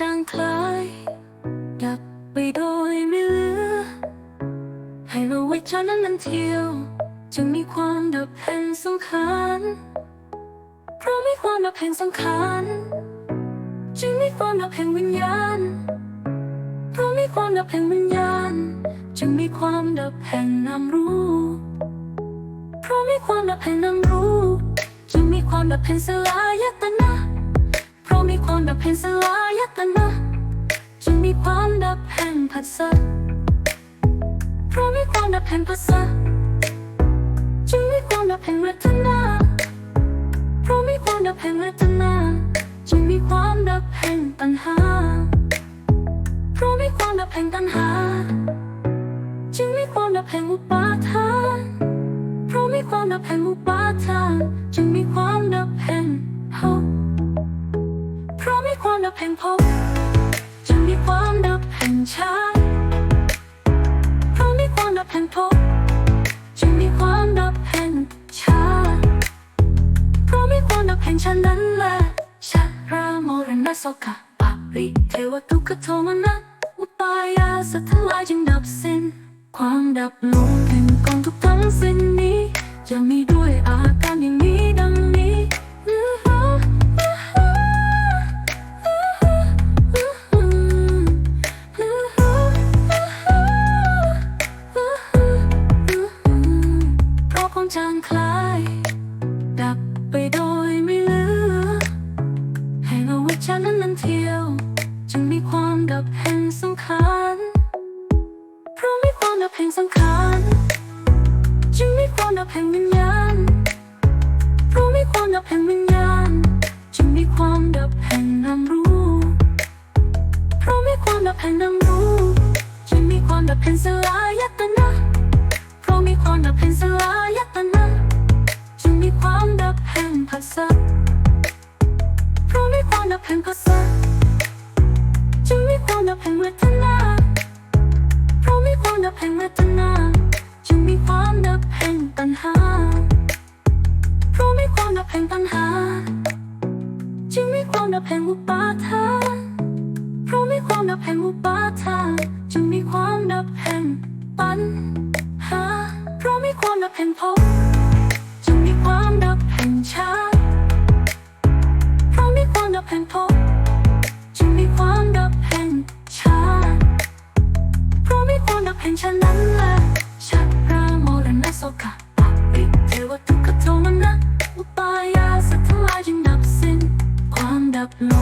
จางคลาย ดับไปโดยไม่เหลือ ให้รู้ว่าฉันนั้นนั้นเที่ยวจึงมีความดับแห่งสังขารเพราะมีความดับแห่งสังขารจึงมีความดับแห่งวิญญาณ เพราะมีความดับแห่งวิญญาณ จึงมีความดับแห่งนามรู้ เพราะมีความดับแห่งนามรู้ จึงมีความดับแห่งสลายตนา ดับแห่งสลายตนะจึงมีความดับแห่งผัสสะเพราะมีความดับแห่งภาษาจึงมีความดับแห่งเวทนาเพราะมีความดับแห่งเวทนาจึงมีความดับแห่งตัณหาเพราะมีความดับแห่งตัณหาจึงมีความดับแห่งอุปาทานเพราะมีความดับแห่งอุปาทานจึงมี ห่งภพจึงมีความดับแห่งชาติเพราะมีความดับแห่งภพจึงมีความดับแห่งชาติเพราะมีความดับแห่งชาตินั้นแหละชารามรณะโสกะปริเทวทุกขโทมนะอุปายาสัตว์ทั้งหลายจึงดับสิ้นความดับลงแห่งก แห่งสังขารเพราะมีความดับแห่งสังขารจึงมีความดับแห่งวิญญาณ เพราะมีความดับแห่งวิญญาณ จึงมีความดับแห่งนามรู้ เพราะมีความดับแห่งนามรู้ จึงมีความดับแห่งสลายตนะเพราะมีความดับแห่งสลายตนะ ดับแห่งเวทนา เพราะมีความดับแห่งเวทนา จึงมีความดับแห่งตัณหา เพราะมีความดับแห่งตัณหา จึงมีความดับแห่งอุปาทานเพราะมีความดับแห่งอุปาทานจึงมีความดับแห่งปัญหา เพราะมีความดับแห่งภพ เห็นฉันนั้นแหละชัตรามและโซกาปริเทวทุกขโทมนะอุปายาสัตว์ทั้งหลายจึงดับสิ้นความดับลงแห่งก